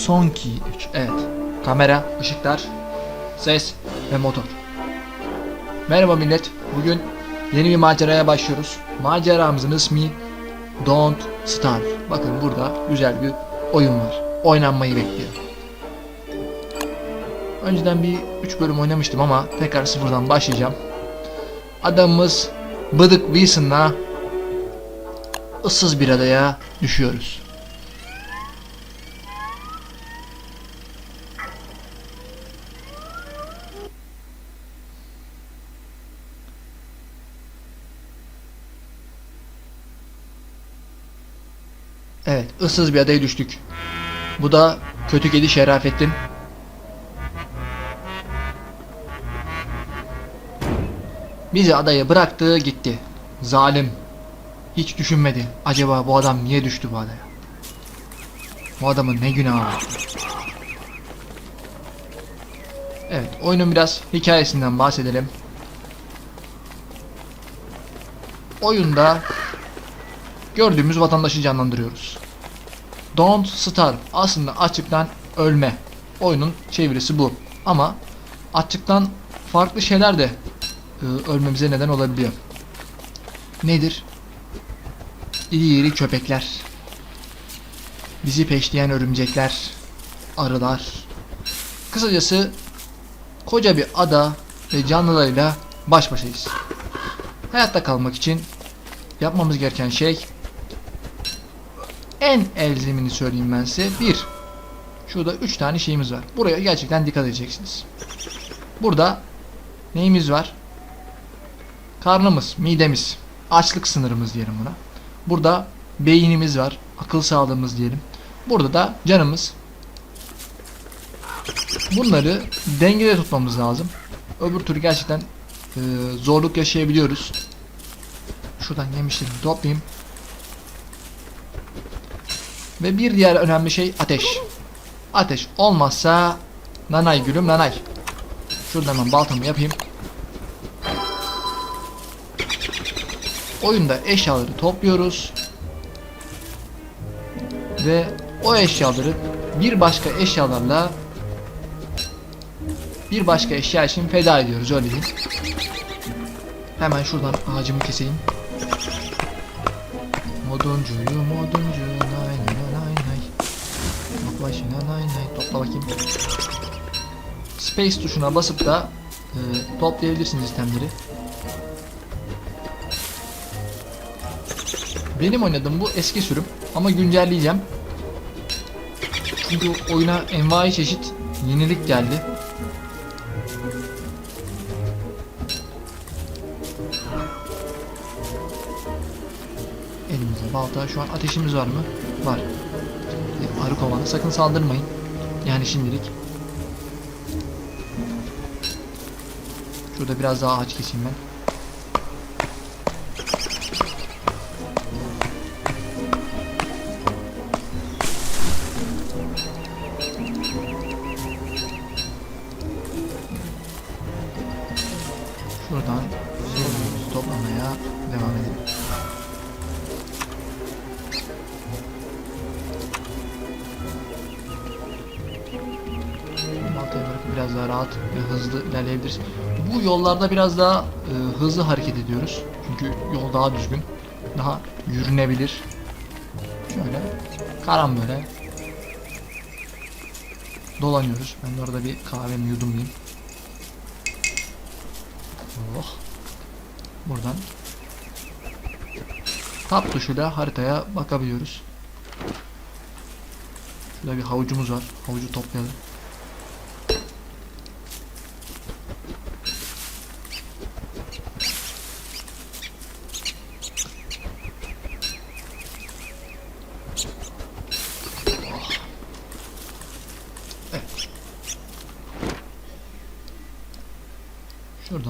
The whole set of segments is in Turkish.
Son 2, 3. Evet. Kamera, ışıklar, ses ve motor. Merhaba millet. Bugün yeni bir maceraya başlıyoruz. Maceramızın ismi Don't Starve. Bakın burada güzel bir oyun var. Oynanmayı bekliyor. Önceden bir 3 bölüm oynamıştım ama tekrar sıfırdan başlayacağım. Adamımız Bıdık Wilson'la ıssız bir adaya düşüyoruz. Issız bir adaya düştük. Bu da kötü kedi Şerafettin. Bizi adaya bıraktı gitti. Zalim. Hiç düşünmedi. Acaba bu adam niye düştü bu adaya? Bu adamın ne günahı var? Evet, oyunun biraz hikayesinden bahsedelim. Oyunda gördüğümüz vatandaşı canlandırıyoruz. Don't starve aslında açıktan ölme. Oyunun çevirisi bu. Ama açıktan farklı şeyler de e, ölmemize neden olabiliyor. Nedir? İri iri köpekler. Bizi peşleyen örümcekler. Arılar. Kısacası koca bir ada ve canlılarıyla baş başayız. Hayatta kalmak için yapmamız gereken şey en elzemini söyleyeyim ben size. Bir, şurada üç tane şeyimiz var. Buraya gerçekten dikkat edeceksiniz. Burada neyimiz var? Karnımız, midemiz, açlık sınırımız diyelim buna. Burada beynimiz var, akıl sağlığımız diyelim. Burada da canımız. Bunları dengede tutmamız lazım. Öbür türlü gerçekten e, zorluk yaşayabiliyoruz. Şuradan yemişlerimi toplayayım. Ve bir diğer önemli şey ateş. Ateş olmazsa nanay gülüm nanay. Şuradan hemen baltamı yapayım. Oyunda eşyaları topluyoruz. Ve o eşyaları bir başka eşyalarla bir başka eşya için feda ediyoruz öyle diyeyim. Hemen şuradan ağacımı keseyim. Moduncuyu moduncu başına nay nay topla bakayım Space tuşuna basıp da e, toplayabilirsiniz itemleri Benim oynadığım bu eski sürüm ama güncelleyeceğim Çünkü oyuna envai çeşit yenilik geldi Elimizde balta. Şu an ateşimiz var mı? Var. Arı kovanı. Sakın saldırmayın. Yani şimdilik. Şurada biraz daha ağaç keseyim ben. Bu yollarda biraz daha e, hızlı hareket ediyoruz. Çünkü yol daha düzgün. Daha yürünebilir. Şöyle karambole dolanıyoruz. Ben de orada bir kahvemi yudumlayayım. Oh. Buradan Tab tuşuyla haritaya bakabiliyoruz. Şurada bir havucumuz var. Havucu toplayalım.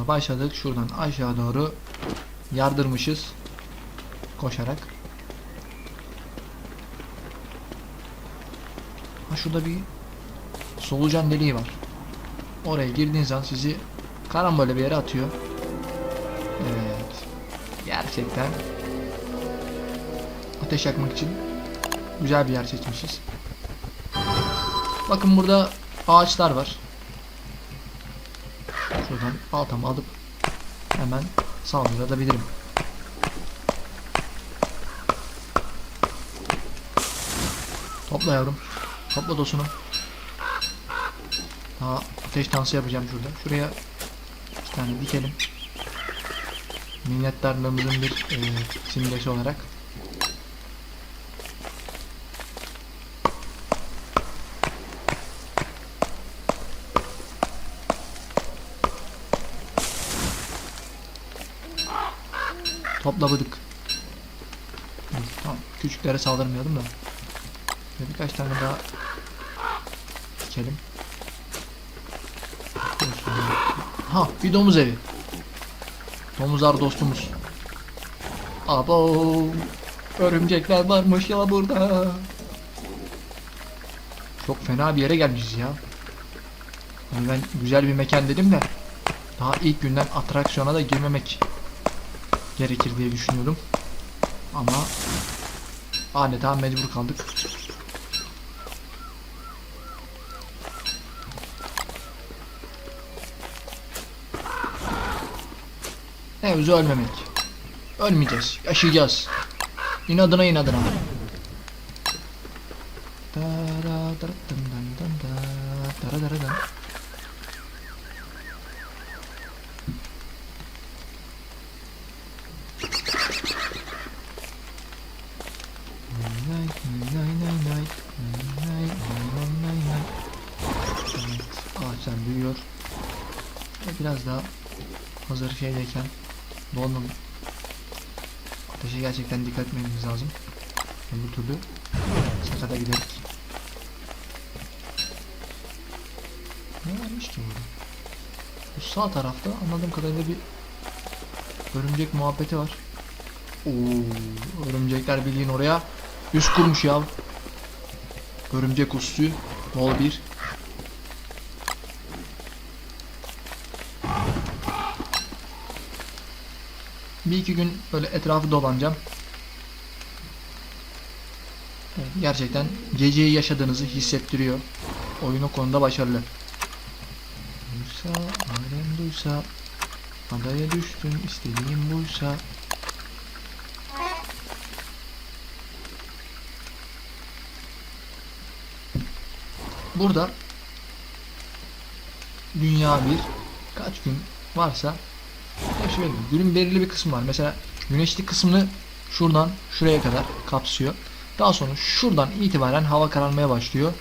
Şurada başladık. Şuradan aşağı doğru yardırmışız. Koşarak. Ha şurada bir solucan deliği var. Oraya girdiğiniz zaman sizi karambole bir yere atıyor. Evet. Gerçekten ateş yakmak için güzel bir yer seçmişiz. Bakın burada ağaçlar var. Baltamı alıp hemen saldırabilirim. Topla yavrum. Topla dostunu. Daha ateş dansı yapacağım şurada. Şuraya iki tane dikelim. Minnettarlığımızın bir e, simgesi olarak. Topla bıdık. Dur, Tamam. Küçüklere saldırmayalım da. Şöyle birkaç tane daha dikelim. Ha bir domuz evi. Domuzlar dostumuz. Abo. Örümcekler varmış ya burada. Çok fena bir yere gelmişiz ya. Yani ben güzel bir mekan dedim de daha ilk günden atraksiyona da girmemek gerekir diye düşünüyordum. Ama adeta mecbur kaldık. Mevzu ölmemek. Ölmeyeceğiz. Yaşayacağız. İnadına inadına. Sağ tarafta anladığım kadarıyla bir örümcek muhabbeti var. Oo, örümcekler bildiğin oraya yüz kurmuş ya. Örümcek ustuyu. Bol bir. Bir iki gün böyle etrafı dolanacağım. Gerçekten geceyi yaşadığınızı hissettiriyor. Oyun o konuda başarılı. Duysa, duysa, adaya düştüm istediğim buysa. Burada dünya bir kaç gün varsa şöyle günün belirli bir kısmı var. Mesela güneşli kısmını şuradan şuraya kadar kapsıyor. Daha sonra şuradan itibaren hava kararmaya başlıyor.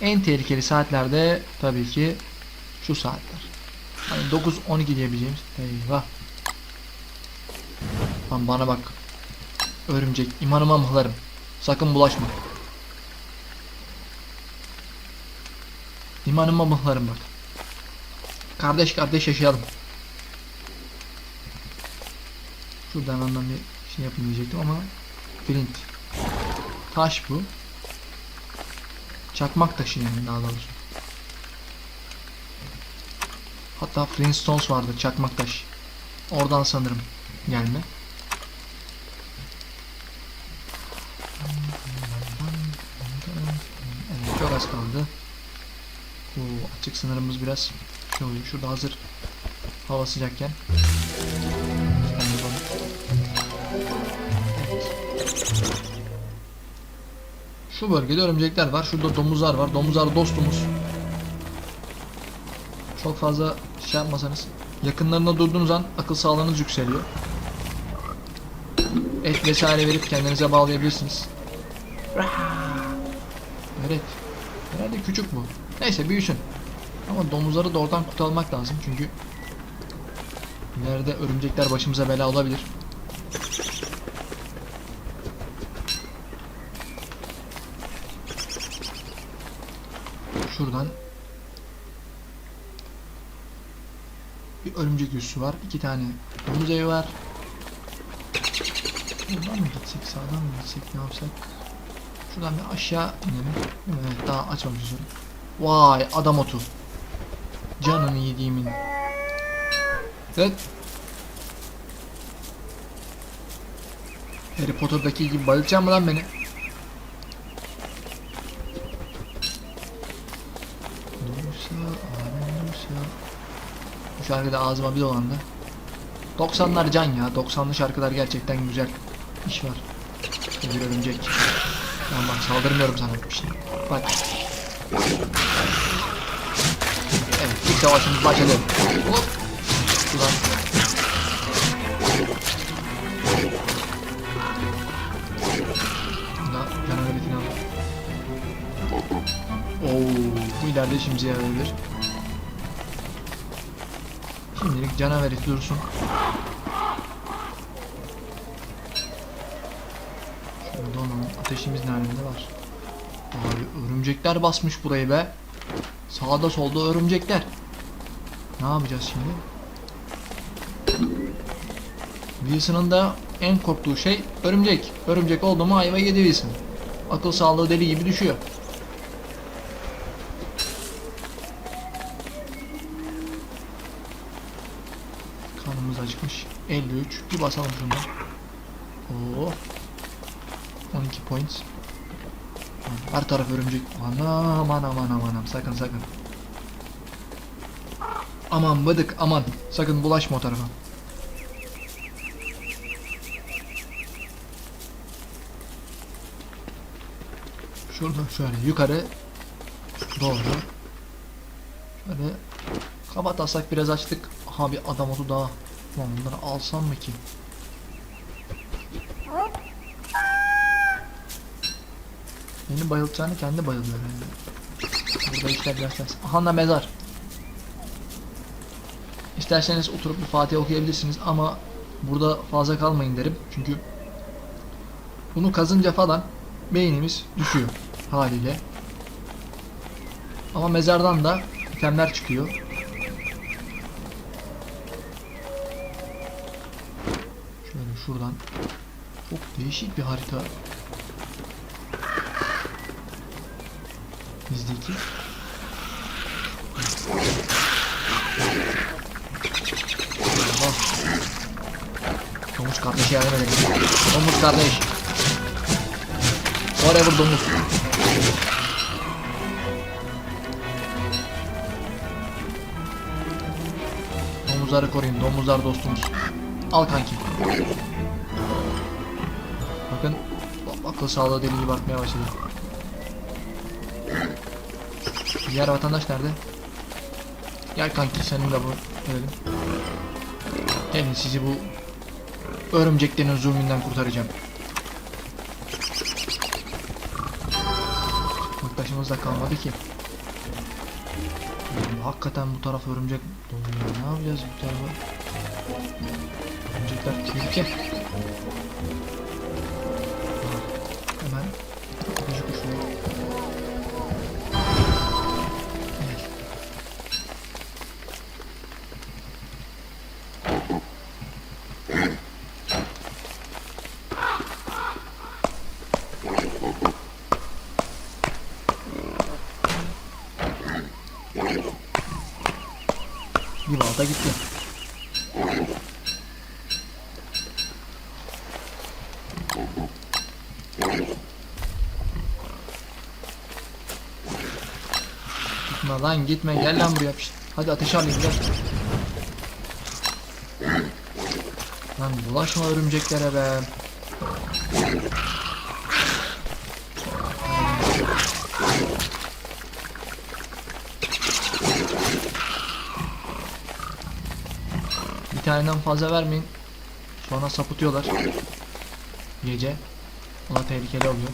En tehlikeli saatlerde tabii ki şu saatler. Hani 9-12 diyebileceğimiz. Eyvah. Lan bana bak. Örümcek. imanıma mıhlarım. Sakın bulaşma. İmanıma mıhlarım bak. Kardeş kardeş yaşayalım. Şuradan anlam bir şey yapın diyecektim ama flint. Taş bu. Çakmak taşı yani daha doğrusu. Hatta Flintstones vardı çakmak taş. Oradan sanırım gelme. Evet çok az kaldı. Oo, açık sınırımız biraz şey oluyor. Şurada hazır hava sıcakken. Şu bölgede örümcekler var. Şurada domuzlar var. Domuzlar dostumuz. Çok fazla şey yapmasanız. Yakınlarında durduğunuz an akıl sağlığınız yükseliyor. Et vesaire verip kendinize bağlayabilirsiniz. Evet. Herhalde küçük bu. Neyse büyüsün. Ama domuzları da oradan kurtarmak lazım çünkü ileride örümcekler başımıza bela olabilir. Şuradan örümcek üssü var. iki tane domuz evi var. Buradan mı gitsek, sağdan mı gitsek, ne yapsak? Şuradan bir aşağı inelim. Evet, daha açmamışız onu. Vay, adam otu. Canını yediğimin. Evet. Harry Potter'daki gibi bayılacağım mı lan beni? Bu şarkı da ağzıma bir dolandı. 90'lar can ya. 90'lı şarkılar gerçekten güzel. İş var. Bir örümcek. Lan bak saldırmıyorum sana. Bir şey. Bak. Evet ilk savaşımız başladı. Hop. Şuradan. Bunda canavarı falan var. Oo, bu ileride şimdi yarayabilir. Şimdilik canavar dursun. Şurada onun ateşimiz nerede var? Abi örümcekler basmış burayı be. Sağda solda örümcekler. Ne yapacağız şimdi? Wilson'ın da en korktuğu şey örümcek. Örümcek oldu mu ayva yedi Wilson. Akıl sağlığı deli gibi düşüyor. 53. Bir basalım şundan. Oo. 12 points. Her taraf örümcek. Anam anam anam anam. Sakın sakın. Aman bıdık aman. Sakın bulaşma o tarafa. Şurada şöyle yukarı doğru. Şöyle kabatasak biraz açtık. Aha bir adam oldu daha. Lan bunları alsam mı ki? Beni bayıltacağını kendi bayılıyor herhalde. Burada işler biraz ters. Aha da mezar. İsterseniz oturup bir Fatiha okuyabilirsiniz ama burada fazla kalmayın derim. Çünkü bunu kazınca falan beynimiz düşüyor haliyle. Ama mezardan da itemler çıkıyor. Şöyle şuradan çok değişik bir harita. Bizdeki. Domuz kardeşi yardım edelim. Domuz kardeş. Forever domuz. Domuzları koruyun. Domuzlar dostumuz. Al kanki. Bakın akıl sağlığı deli gibi artmaya başladı. Diğer vatandaş nerede? Gel kanki seninle bu verelim. Gelin sizi bu örümceklerin zulmünden kurtaracağım. Arkadaşımız da kalmadı ki. Yani hakikaten bu taraf örümcek dolu ya. Ne yapacağız bu tarafa? Örümcekler tehlike. Gitme lan gitme gel lan buraya. Pişt. Hadi ateş alayım gel. Lan bulaşma örümceklere be. Bir taneden fazla vermeyin. Sonra sapıtıyorlar. Gece. O da tehlikeli oluyor.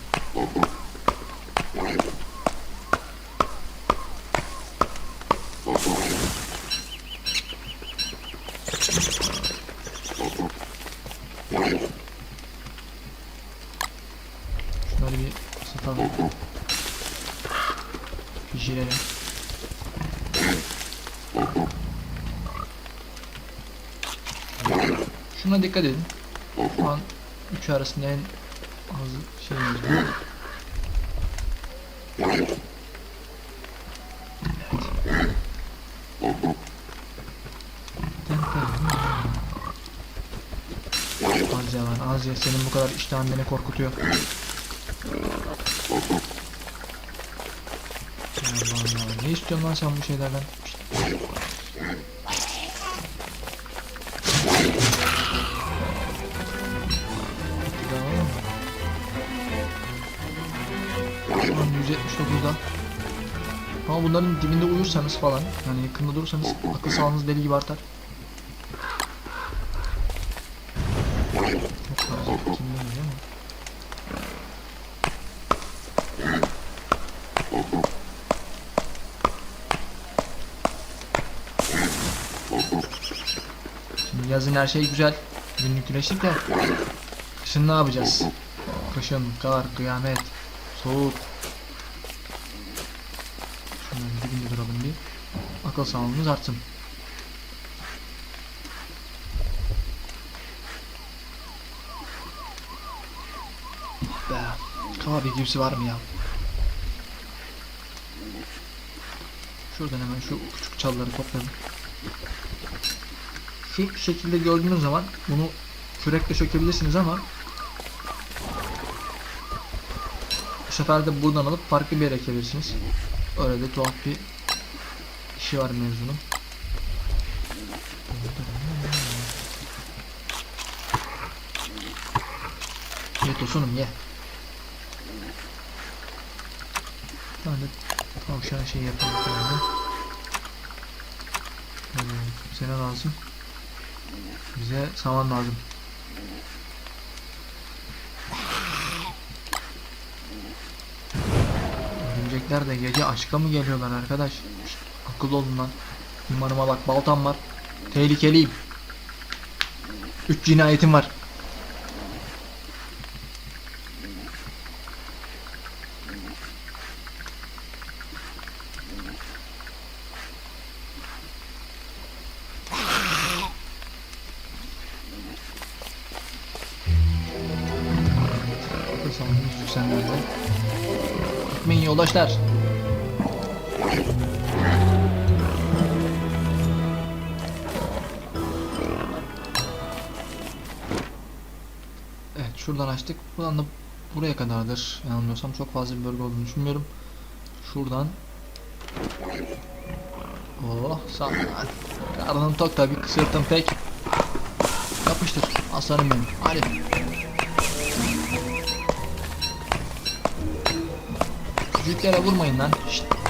Şunları bir ısıtalım. Pişirelim. Şuna dikkat edin. Şu an üç arasında en az şeyimiz bu. Az ya az ya senin bu kadar iştahın beni korkutuyor. Allah Allah. Ne istiyorsun lan sen bu şeylerden? Lan 179'da. Ama bunların dibinde uyursanız falan, yani yakında durursanız akıl sağlığınız deli gibi artar. Çok fazla kimden ama. Şimdi yazın her şey güzel. Günlük güneşlik de. Kışın ne yapacağız? Kışın, kar, kıyamet, soğuk. Şunların dibinde duralım bir. Akıl sağlığımız artsın. Ah Be, kahve gibisi var mı ya? Şuradan hemen şu küçük çalıları toplayalım. Şu şekilde gördüğünüz zaman bunu kürekle sökebilirsiniz ama bu sefer de buradan alıp farklı bir yere ekebilirsiniz. Öyle de tuhaf bir işi var mevzunun. Ye tosunum ye. Tane de tavşan şey yapalım bize ne lazım? Bize saman lazım. Örümcekler de gece aşka mı geliyorlar arkadaş? Şşt, akıllı olun lan. Numarıma bak baltam var. Tehlikeliyim. Üç cinayetim var. Yoldaşlar. Evet şuradan açtık. Buradan da buraya kadardır. Yanılmıyorsam çok fazla bir bölge olduğunu düşünmüyorum. Şuradan. Oh sağ ol. Karnım tok tabi sırtım pek. Yapıştır. Aslanım benim. Hadi. Büyüklere vurmayın lan. Şşt.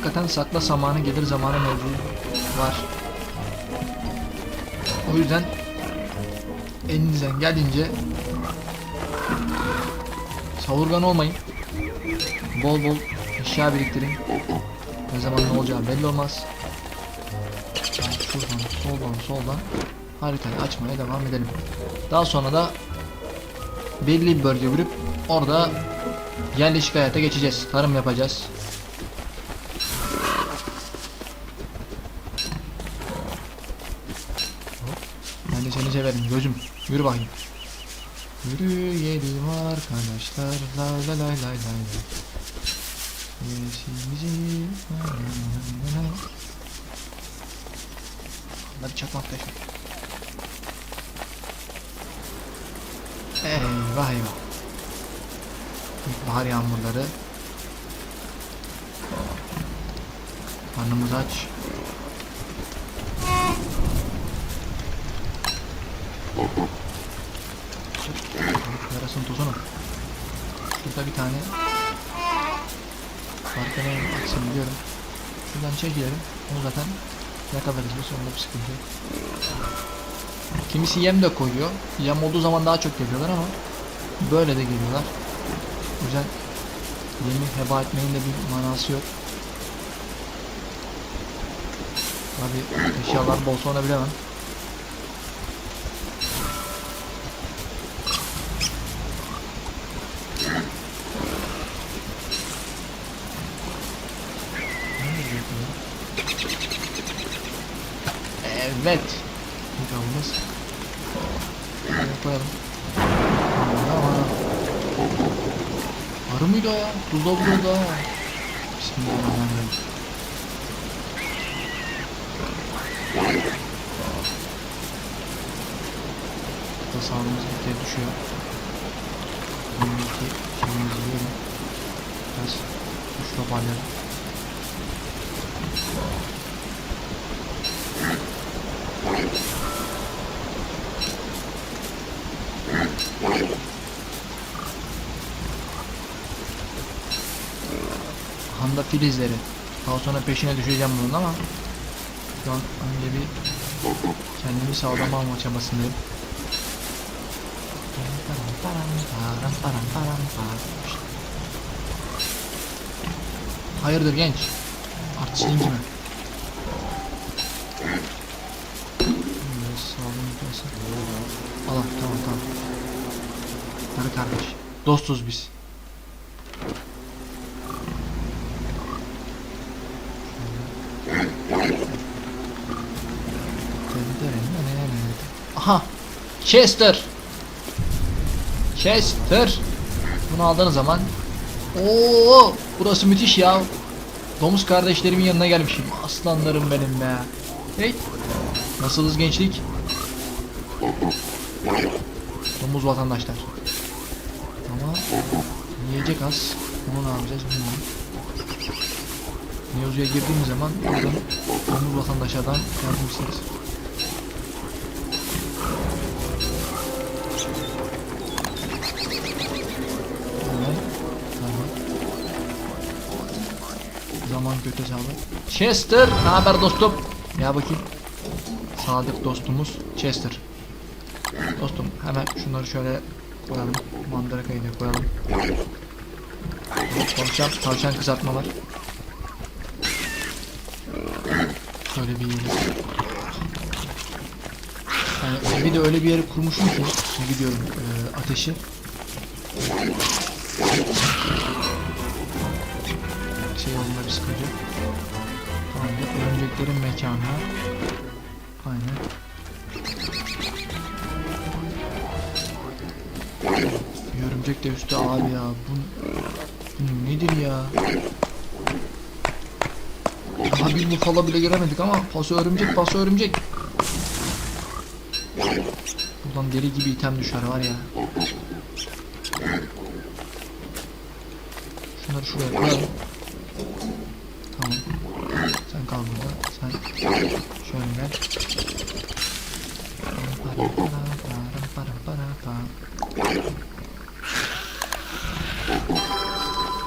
Hakikaten sakla zamanı gelir zamanı mevzu var. O yüzden elinizden geldiğince savurgan olmayın. Bol bol eşya biriktirin. Ne zaman ne olacağı belli olmaz. Şuradan, soldan, soldan haritayı açmaya devam edelim. Daha sonra da belli bir bölge vurup orada yerleşik hayata geçeceğiz. Tarım yapacağız. Ben de seni severim gözüm. Yürü bakayım. Yürüyelim arkadaşlar. Lay lay lay lay lay lay. Yeşilimizi- Bunlar çakmak taşı. Eyvah eyvah. İlkbahar yağmurları. Karnımız aç. Yarasın tozunu. Şurada bir tane Arkana aksın biliyorum. Şuradan çekiyorum. Onu zaten yakalarız bu sonunda bir sıkıntı yok. Kimisi yem de koyuyor. Yem olduğu zaman daha çok geliyorlar ama böyle de geliyorlar. Yüzden yemi heba etmenin de bir manası yok. Tabi eşyalar bol sonra bilemem. Şuraya koyalım. Evet. Şuraya koyalım. Arı mıydı o ya? Buzdolabı da. Bismillahirrahmanirrahim. Burada sağlığımız gitgide düşüyor. Önümüzdeki şeyimizi yiyelim. Biraz kuş toparlayalım. Handa filizleri. Daha sonra peşine düşeceğim bunun ama şu an önce bir kendimi sağlam alma çabasındayım. Hayırdır genç? Artistliğin yapıyorsun. Allah tamam tamam. Hadi kardeş. Dostuz biz. Aha! Chester! Chester! Bunu aldığınız zaman Oo, burası müthiş ya. Domuz kardeşlerimin yanına gelmişim. Aslanlarım benim be. Hey. Nasılız gençlik? Domuz vatandaşlar. Ama yiyecek az. Onu ne yapacağız bilmiyorum. Mevzuya girdiğimiz zaman buradan domuz vatandaşlardan yardım isteriz. Kötü hesabı. Chester, ne haber dostum? Ya bakayım. Sadık dostumuz Chester. Dostum hemen şunları şöyle koyalım. Mandarakayı da koyalım. Tavşan, tavşan kızartma var. Şöyle bir yiyelim. Yani evi de öyle bir yere kurmuşum ki gidiyorum e, ateşi. Yok. Tamamdır. Örümceklerin mekanı. Aynen. Örümcek de üstte abi ya. Bu, bu nedir ya? Daha bir bufala bile göremedik ama paso örümcek paso örümcek. Buradan deli gibi item düşer var ya. Şunları şuraya koyalım. Tamam. Sen kal burada. Sen şöyle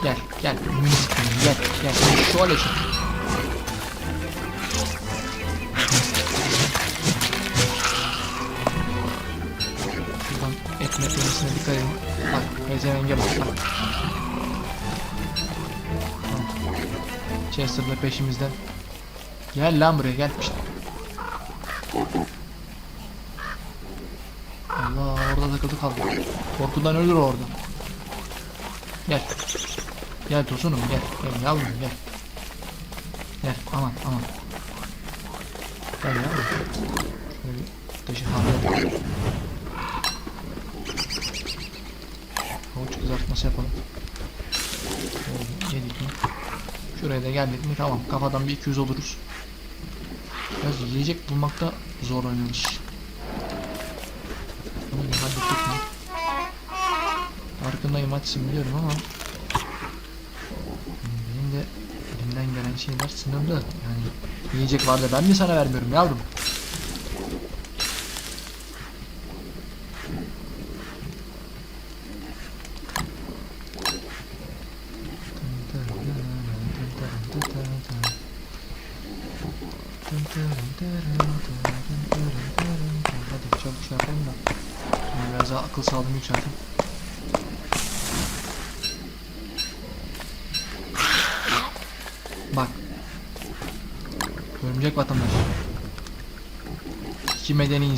gel. Gel, gel. Gel. Şöyle çık. Şuradan et meselesine dikkat edin. Bak, pezevenge bak, bak. Tamam. Chester da peşimizden. Gel lan buraya gel. Allah orada takıldı kaldı. Korkudan ölür orada. Gel. Gel tosunum gel. Gel yavrum gel. Gel aman aman. Gel yavrum. Şöyle ateşi harlayalım. Havuç kızartması yapalım. Şöyle yedik mi? Şuraya da geldik mi tamam kafadan bir 200 oluruz. Biraz yiyecek bulmakta zorlanıyoruz. Bunu bir hallettik mi? Farkındayım açsın biliyorum ama benim de elimden gelen şeyler sınırlı. Yani yiyecek var da ben mi sana vermiyorum yavrum?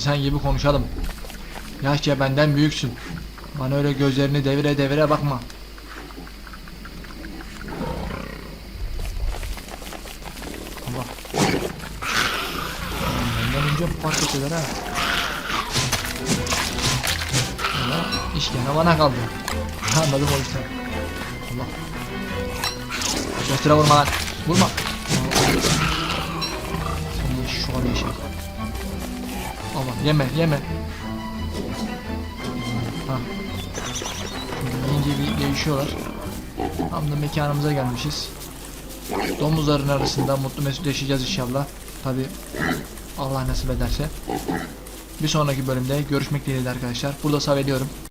İnsan gibi konuşalım. Yaşça benden büyüksün. Bana öyle gözlerini devire devire bakma. Allah. Benden önce fark ettiler ha. Allah iş gene bana kaldı. Anladım o yüzden. Allah. Göstere vurma lan. Vurma. Şu an şey. Yeme yeme. Ha. Yiyince bir değişiyorlar. Tam da mekanımıza gelmişiz. Domuzların arasında mutlu mesut yaşayacağız inşallah. Tabi Allah nasip ederse. Bir sonraki bölümde görüşmek dileğiyle arkadaşlar. Burada sav ediyorum.